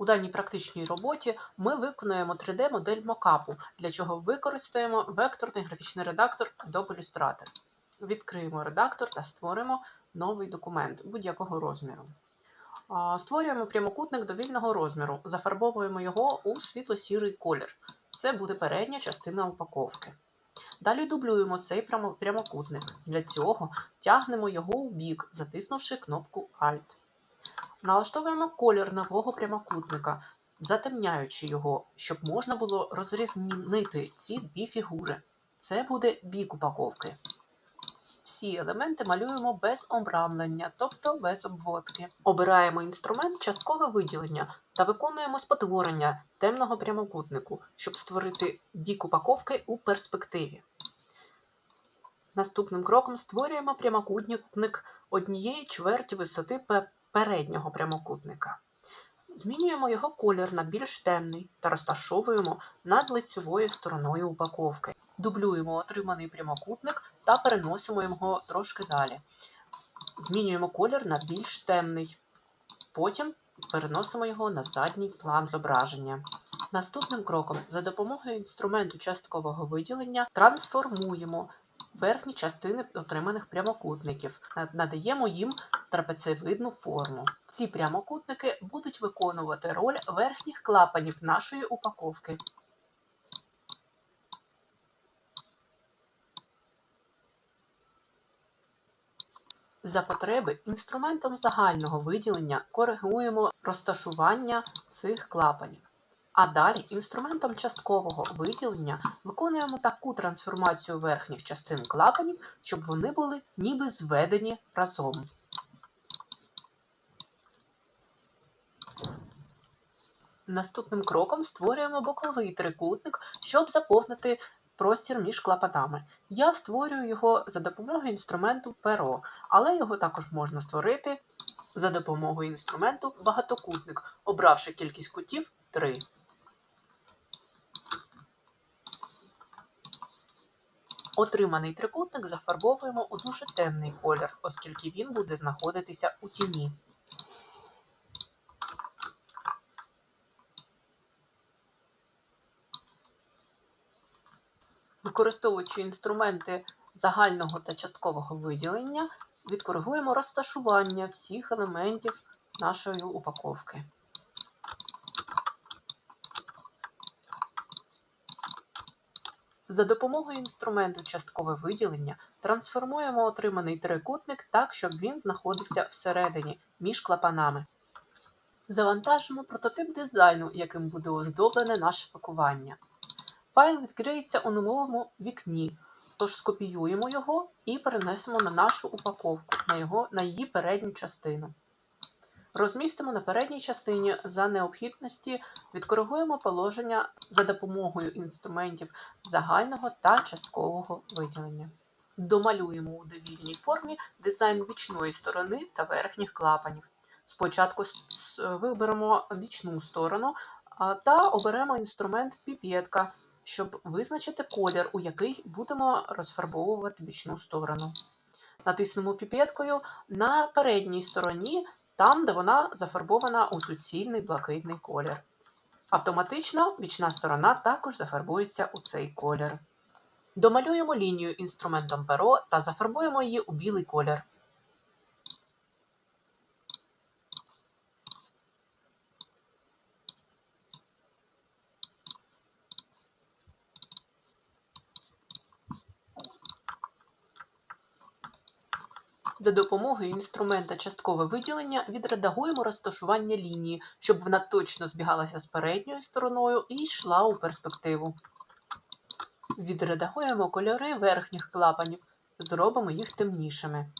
У даній практичній роботі ми виконуємо 3D-модель мокапу, для чого використаємо векторний графічний редактор Adobe Illustrator. Відкриємо редактор та створимо новий документ будь-якого розміру. Створюємо прямокутник довільного розміру, зафарбовуємо його у світло-сірий колір. Це буде передня частина упаковки. Далі дублюємо цей прямокутник. Для цього тягнемо його у бік, затиснувши кнопку Alt. Налаштовуємо колір нового прямокутника, затемняючи його, щоб можна було розрізнити ці дві фігури. Це буде бік упаковки. Всі елементи малюємо без обрамлення, тобто без обводки. Обираємо інструмент часткове виділення та виконуємо спотворення темного прямокутнику, щоб створити бік упаковки у перспективі. Наступним кроком створюємо прямокутник однієї чверті висоти пе- переднього прямокутника. Змінюємо його колір на більш темний та розташовуємо над лицевою стороною упаковки. Дублюємо отриманий прямокутник та переносимо його трошки далі. Змінюємо колір на більш темний. Потім переносимо його на задній план зображення. Наступним кроком, за допомогою інструменту часткового виділення, трансформуємо верхні частини отриманих прямокутників, надаємо їм трапецевидну форму. Ці прямокутники будуть виконувати роль верхніх клапанів нашої упаковки. За потреби інструментом загального виділення коригуємо розташування цих клапанів. А далі інструментом часткового виділення виконуємо таку трансформацію верхніх частин клапанів, щоб вони були ніби зведені разом. Наступним кроком створюємо боковий трикутник, щоб заповнити простір між клапанами. Я створюю його за допомогою інструменту перо, але його також можна створити за допомогою інструменту багатокутник, обравши кількість кутів 3. Отриманий трикутник зафарбовуємо у дуже темний колір, оскільки він буде знаходитися у тіні. Використовуючи інструменти загального та часткового виділення, відкоригуємо розташування всіх елементів нашої упаковки. За допомогою інструменту часткове виділення трансформуємо отриманий трикутник так, щоб він знаходився всередині між клапанами. Завантажимо прототип дизайну, яким буде оздоблене наше пакування. Файл відкриється у новому вікні, тож скопіюємо його і перенесемо на нашу упаковку, на, його, на її передню частину. Розмістимо на передній частині за необхідності, відкоригуємо положення за допомогою інструментів загального та часткового виділення. Домалюємо у довільній формі дизайн бічної сторони та верхніх клапанів. Спочатку виберемо бічну сторону та оберемо інструмент піпетка, щоб визначити колір, у який будемо розфарбовувати бічну сторону. Натиснемо піпеткою на передній стороні, там, де вона зафарбована у суцільний блакитний колір. Автоматично бічна сторона також зафарбується у цей колір. Домалюємо лінію інструментом перо та зафарбуємо її у білий колір. За допомогою інструмента часткове виділення відредагуємо розташування лінії, щоб вона точно збігалася з передньою стороною і йшла у перспективу. Відредагуємо кольори верхніх клапанів, зробимо їх темнішими.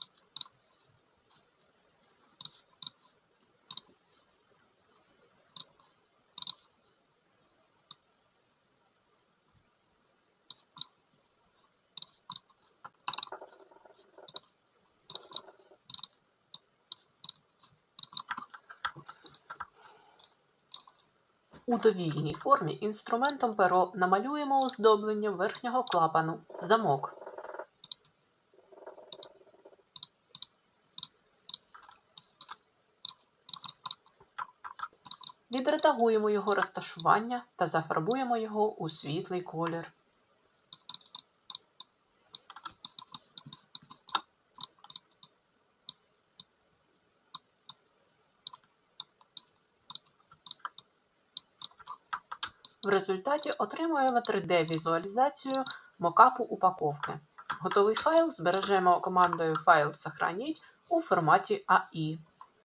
У довільній формі інструментом перо намалюємо оздоблення верхнього клапану замок. Відредагуємо його розташування та зафарбуємо його у світлий колір. В результаті отримуємо 3D-візуалізацію мокапу упаковки. Готовий файл збережемо командою «Файл сохранить» у форматі AI.